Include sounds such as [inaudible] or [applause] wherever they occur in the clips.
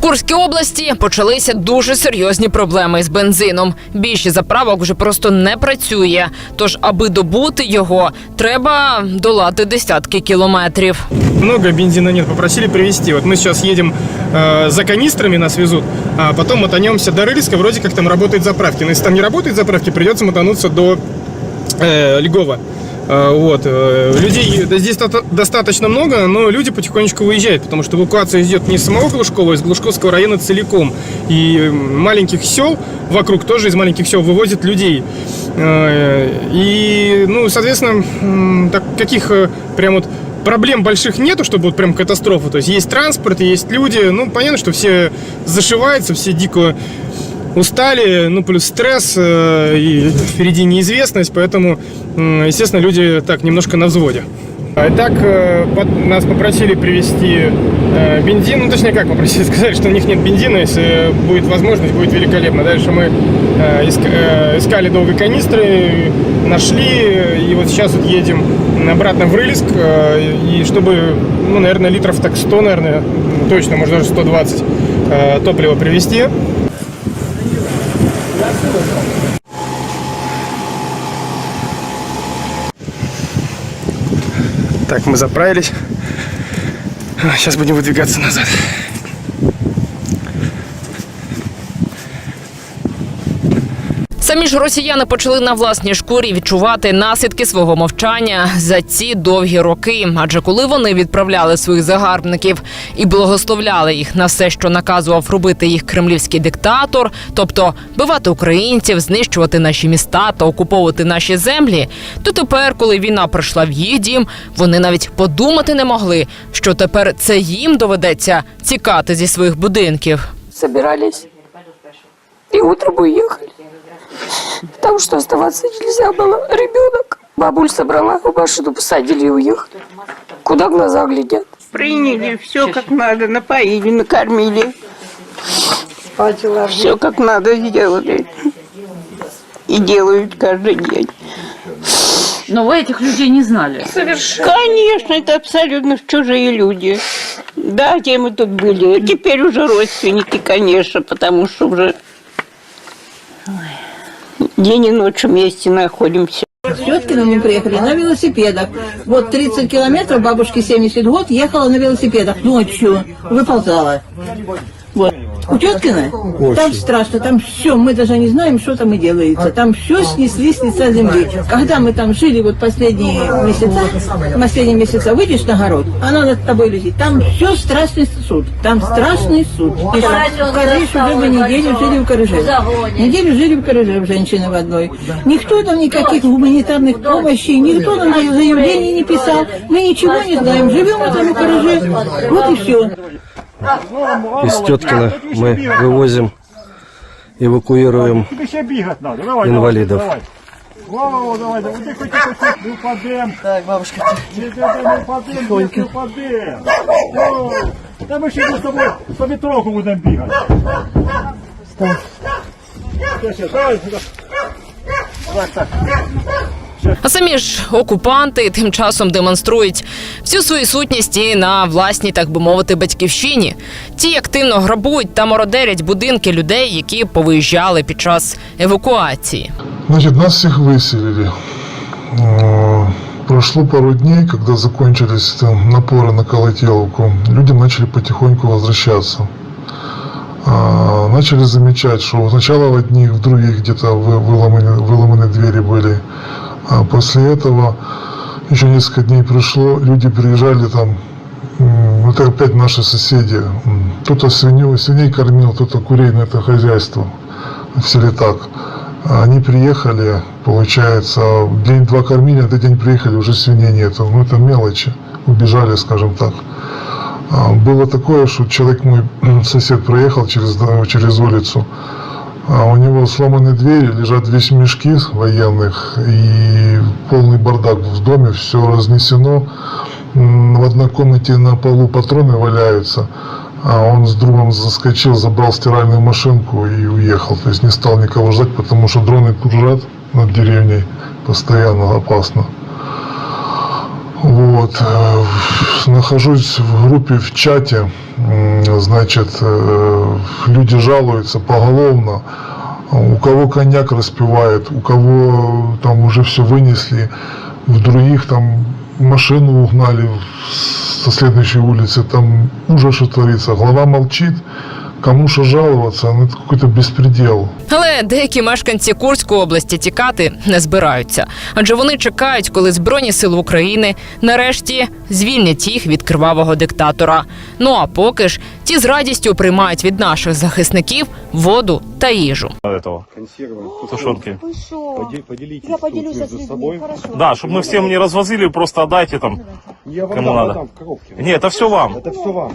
Курській області почалися дуже серйозні проблеми з бензином. Більшість заправок вже просто не працює. Тож, аби добути його, треба долати десятки кілометрів. Много бензина нет, попросили привезти. Вот мы сейчас едем э, за канистрами, нас везут, а потом мотанемся до Рыльска, вроде как там работают заправки. Но если там не работают заправки, придется мотануться до э, Льгова. Э, Вот. э, Людей здесь до- достаточно много, но люди потихонечку выезжают, потому что эвакуация идет не из самого Глушкова, а из Глушковского района целиком. И маленьких сел вокруг тоже из маленьких сел вывозят людей. Э, И, ну, соответственно, так, каких прям вот проблем больших нету, чтобы вот прям катастрофа. То есть есть транспорт, есть люди. Ну, понятно, что все зашиваются, все дико устали, ну, плюс стресс э, и впереди неизвестность, поэтому, м, естественно, люди так немножко на взводе. А Так, э, нас попросили привезти э, бензин, ну, точнее, как попросили, [laughs] сказали, что у них нет бензина, если будет возможность, будет великолепно. Дальше мы э, иск- э, искали долго канистры, нашли, и вот сейчас вот едем обратно в Рыльск, э, и чтобы, ну, наверное, литров так 100, наверное, точно, может, даже 120 э, топлива привезти. Так, мы заправились. Сейчас будем выдвигаться назад. Самі ж росіяни почали на власній шкурі відчувати наслідки свого мовчання за ці довгі роки. Адже коли вони відправляли своїх загарбників і благословляли їх на все, що наказував робити їх кремлівський диктатор, тобто бивати українців, знищувати наші міста та окуповувати наші землі, то тепер, коли війна прийшла в їх дім, вони навіть подумати не могли, що тепер це їм доведеться тікати зі своїх будинків. собирались и утром уехали. Потому что оставаться нельзя было. Ребенок. Бабуль собрала, в машину посадили и уехали. Куда глаза глядят? Приняли все как надо, напоили, накормили. Все как надо сделали. И делают каждый день. Но вы этих людей не знали. Конечно, это абсолютно чужие люди. Да, где мы тут были. Теперь уже родственники, конечно, потому что уже день и ночь вместе находимся. С теткиным мы приехали на велосипедах. Вот 30 километров, бабушке 70 год, ехала на велосипедах ночью, выползала. У теткиной там страшно, там все, мы даже не знаем, что там и делается. Там все снесли с лица земли. Когда мы там жили вот последние месяца, последние месяца выйдешь на город, она над тобой летит. Там все страшный суд. Там страшный суд. И в бы неделю жили в Карыже. Неделю жили в Карыже, женщины в одной. Никто там никаких гуманитарных помощей, никто нам заявлений не писал. Мы ничего не знаем. Живем вот там в Карыже. Вот и все. Из Теткина мы вывозим, эвакуируем инвалидов. Вау, давай, давай, тихо, тихо, тихо, не упадем. Так, бабушка, тихо. Не упадем, не упадем. О, Та ми ще з тобою по метровку будемо бігати. Ще, давай. Давай, так. А самі ж окупанти тим часом демонструють всю свою сутність і на власній, так би мовити, батьківщині. Ті активно грабують та мародерять будинки людей, які повиїжджали під час евакуації. Значит, нас всех выселили. Э, Прошло пару дней, когда закончились там напоры на Колотеловку, люди начали потихоньку возвращаться. А, Начали замечать, что сначала в одних, в других где-то вы- выломаны, выломаны двери были. А после этого еще несколько дней прошло, люди приезжали там, это опять наши соседи. Кто-то свинью, свиней кормил, кто-то курей на это хозяйство в селе так. А Они приехали, получается, день-два кормили, на этот день приехали, уже свиней нету. Ну, это мелочи. Убежали, скажем так. А, Было такое, что человек мой, [clears throat] сосед, проехал через, через улицу, а у него сломаны двери, лежат весь мешки военных и полный бардак в доме, все разнесено. В одной комнате на полу патроны валяются, а он с другом заскочил, забрал стиральную машинку и уехал. То есть не стал никого ждать, потому что дроны кружат над деревней, постоянно опасно. Вот. Э, нахожусь в группе в чате, значит, э, люди жалуются поголовно, у кого коньяк распивает, у кого там уже все вынесли, в других там машину угнали со следующей улицы, там ужас что творится, глава молчит, кому что жаловаться, ну это какой-то беспредел. Але деякі мешканці Курської області тікати не збираються, адже вони чекають, коли збройні сили України нарешті звільнять їх від кривавого диктатора. Ну а поки ж ті з радістю приймають від наших захисників воду та їжу. Этого. Тушенки. Я поделюсь с людьми, хорошо. Да, чтобы мы всем не развозили, просто отдайте там, кому надо. Не, это все вам. Это все вам.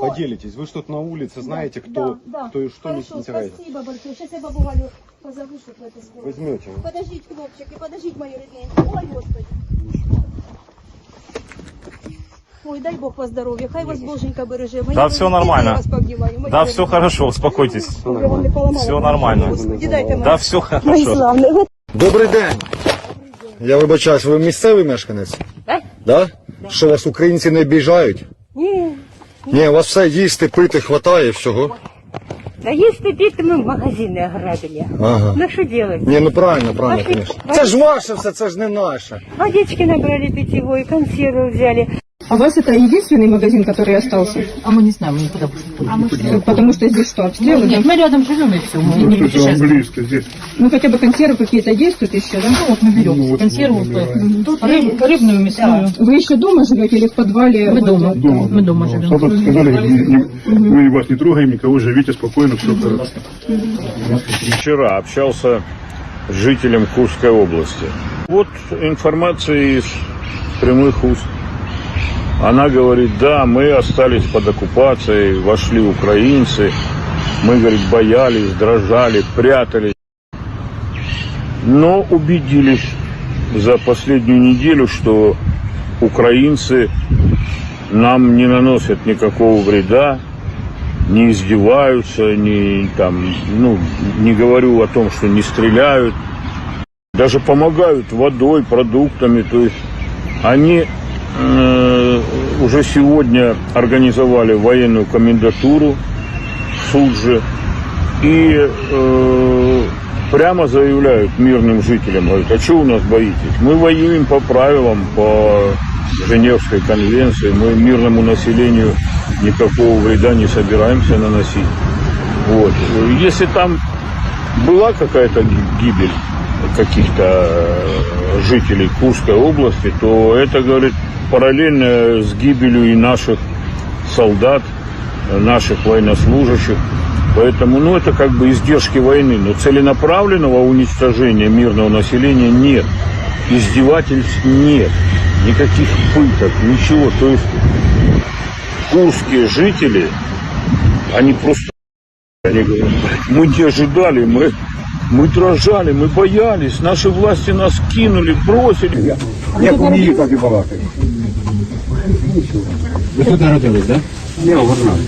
Да вы что? Поделитесь. Вы что-то на улице знаете, кто, Да, да. кто и что не Хорошо, теряет. спасибо большое. Сейчас я бабу Галю позову, чтобы это сделать. Возьмете. Подождите, хлопчики, подождите, мои родные. Ой, Господи. Ой, дай Бог вас здоровья, хай вас Боженька береже. Мои Да, родные, всё нормально. я вас пообнимаю, мои Да, родные. все хорошо, успокойтесь. Чтобы я вам не поломала. Все нормально. Господи, дайте Да, мои, все мои хорошо. славные. Добрий день. Я вибачаюсь, ви місцевий мешканець? Так. Да? Що вас українці не обіжають? Ні, Ні, у вас все їсти, пити, хватає всього. да если пить, мы магазины ограбили. Ага. Ну что делать? Ні, ну правильно, правильно, звісно. Це ж ваше все, це ж не наше. Водички набрали питьевой, консервы взяли. А у вас это единственный магазин, который остался? А мы не знаем, мы никуда больше Потому что здесь что, обстрелы? Нет, мы рядом живем и все. Мы не путешествуем. близко здесь. Ну хотя бы консервы какие-то есть тут еще, да? Ну, вот мы берем консерву, рыб- рыбную, мясную. Вы еще дома живете или в подвале? Мы дома. Мы дома живем. Солдаты сказали, не- не- мы вас не трогаем, никого живите спокойно, все хорошо. Вчера общался с жителем Курской области. Вот информация из прямых уст. Она говорит, да, мы остались под оккупацией, вошли украинцы, мы, говорит, боялись, дрожали, прятались. Но убедились за последнюю неделю, что украинцы нам не наносят никакого вреда, не издеваются, не там, ну, не говорю о том, что не стреляют, даже помогают водой, продуктами, то есть они э, уже сегодня организовали военную комендатуру Судже и э, прямо заявляют мирным жителям, говорят, а что у нас боитесь? Мы воюем по правилам, по Женевской конвенции, мы мирному населению никакого вреда не собираемся наносить. Вот. Если там была какая-то гибель каких-то э, жителей Курской области, то это, говорит, параллельно с гибелью и наших солдат, э, наших военнослужащих. Поэтому, ну, это как бы издержки войны. Но целенаправленного уничтожения мирного населения нет. Издевательств нет. Никаких пыток, ничего. То есть курские жители, они просто они говорят, мы не ожидали, мы, мы дрожали, мы боялись, наши власти нас кинули, бросили. Як у ній так і балакає. Ви тут народились, так? Ні, в Варнаві.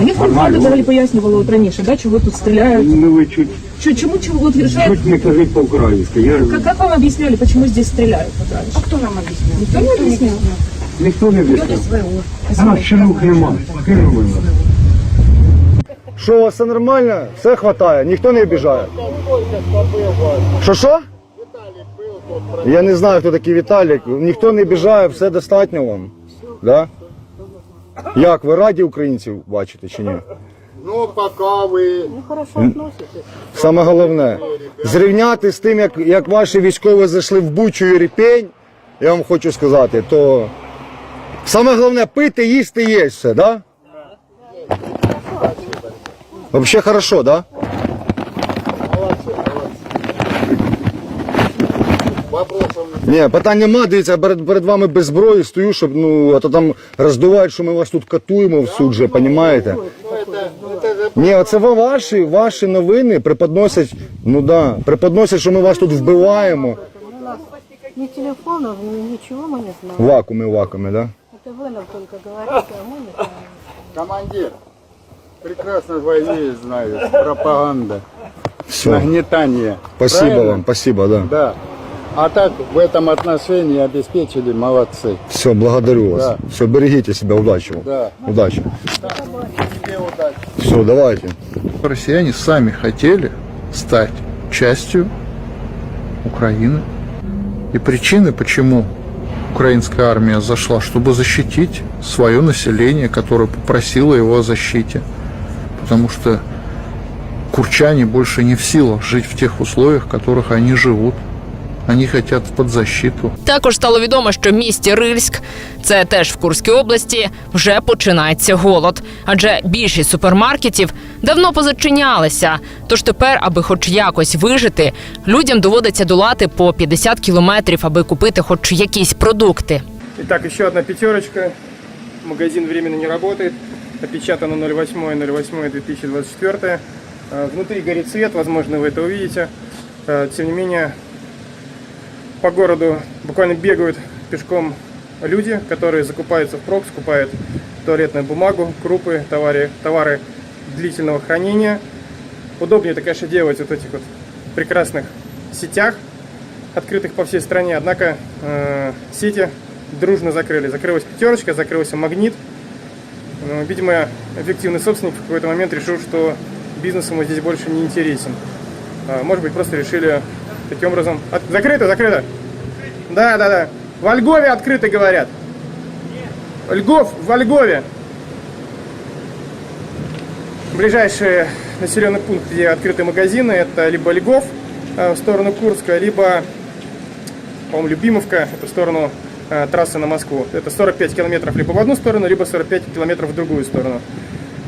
А як вам влада взагалі пояснювала от раніше, да, чого тут стріляють? Ну ви чуть, Чё- чему, чего вот решают? чуть не кажіть по-українськи. Я... Как, как вам объясняли, почему здесь стреляют? вот раньше? А кто нам объяснял? Никто не объяснял. Ніхто не об'ясняв. У нас чинух нема. Кинули нас. Що у вас все нормально? Все хватає, ніхто не обіжає. Що що? Я не знаю, хто такий Віталік. Ніхто не обіжає, все достатньо вам. Да? Як, ви раді українців бачите чи ні? Ну, хорошо относитесь. Саме головне, зрівняти з тим, як, як ваші військові зайшли в Бучу і Ріпень, я вам хочу сказати, то саме головне пити, їсти, є все, да? Взагалі хорошо, да? Ні, питань нема, дивіться, я перед, перед вами без зброї стою, щоб ну, а то там роздувають, що ми вас тут катуємо в суд же, розумієте? Ні, оце ва- ваші, ваші новини преподносять, ну да, преподносять, що ми вас тут вбиваємо. Ни телефонов, ни ничего мы не знаем. В вакуумі, в вакуумі, да? Это вы нам только говорите, а мы не знаем. Командир, прекрасно войне знаю, пропаганда, Все. нагнетание. Спасибо Правильно? вам, спасибо, да. Да. А так в этом отношении обеспечили молодцы. Все, благодарю вас. Да. Все, берегите себя, удачи вам. Да. Удачи. Удачи. Все, давайте. Россияне сами хотели стать частью Украины. И причины, почему украинская армия зашла, чтобы защитить свое население, которое попросило его о защите. Потому что курчане больше не в силах жить в тех условиях, в которых они живут. Они хотят под защиту. Також стало відомо, що в місті Рильськ, це теж в Курській області, вже починається голод. Адже більшість супермаркетів давно позачинялися. Тож тепер, аби хоч якось вижити, людям доводиться долати по 50 кілометрів, аби купити хоч якісь продукти. Итак, еще одна пятерочка. Магазин временно не работает. Опечатано 08.08.2024. Э, Внутри горит свет, возможно, вы это увидите. Э, Тем не менее, по городу буквально бегают пешком люди, которые закупаются впрок, скупают туалетную бумагу, крупы, товары, товары длительного хранения. Удобнее это, конечно, делать вот в этих вот прекрасных сетях, открытых по всей стране. Однако э, сети дружно закрыли. Закрылась пятерочка, закрылся магнит. Видимо, эффективный собственник в какой-то момент решил, что бизнес ему здесь больше не интересен. А, Может быть, просто решили таким образом... От- Закрыто, закрыто. Да, да, да. В Льгове открыто, говорят. Льгов, в Льгове. Ближайший населенный пункт, где открыты магазины, это либо Льгов э, в сторону Курска, либо по-моему, Любимовка, это в сторону трассы на Москву. Это 45 километров либо в одну сторону, либо 45 километров в другую сторону.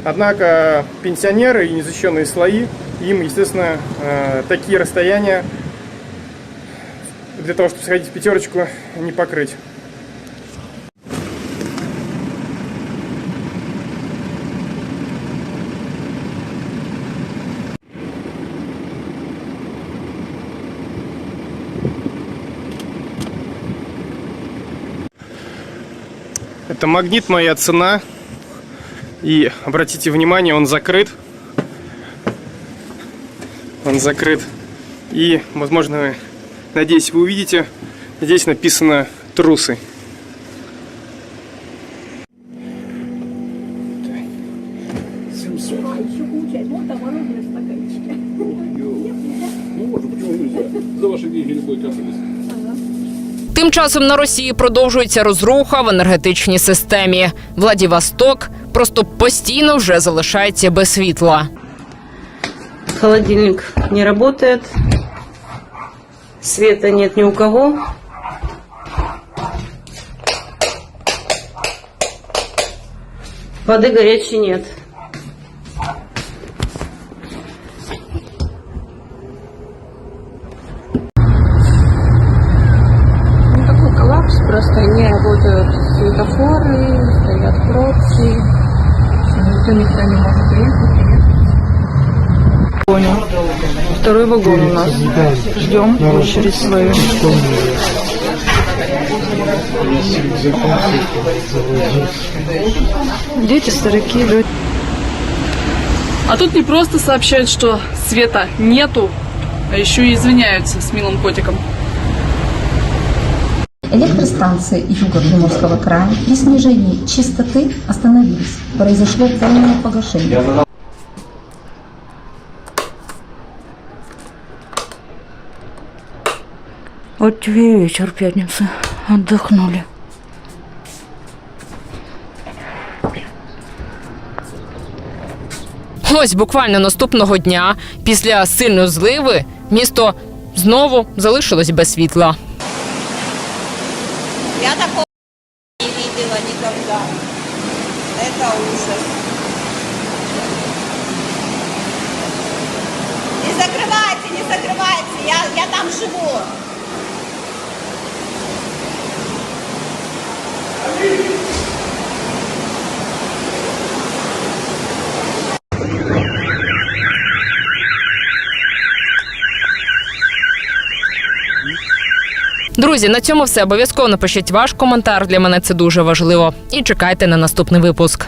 Однако пенсионеры и незащищенные слои, им, естественно, э, такие расстояния для того, чтобы сходить в пятерочку, не покрыть. Это магнит моя цена. И обратите внимание, он закрыт. Он закрыт. И, возможно, надеюсь, вы увидите, здесь написано трусы. Часом на Росії продовжується розруха в енергетичній системі. Владивосток просто постійно вже залишається без світла. Холодильник не работает. Света нет ни у кого. Воды горячей нет. Второй вагон у нас. Ждем очередь свою. Дети, старики, люди. А тут не просто сообщают, что света нету, а еще и извиняются с милым котиком. Электростанции юга Приморского края при снижении частоты остановились. Произошло полное погашение. Вот тебе вечер пятницы. Отдохнули. Ось буквально наступного дня, після сильної зливи, місто знову залишилось без світла. Я такого Друзі, на цьому все. Обов'язково напишіть ваш коментар. Для мене це дуже важливо. І чекайте на наступний випуск.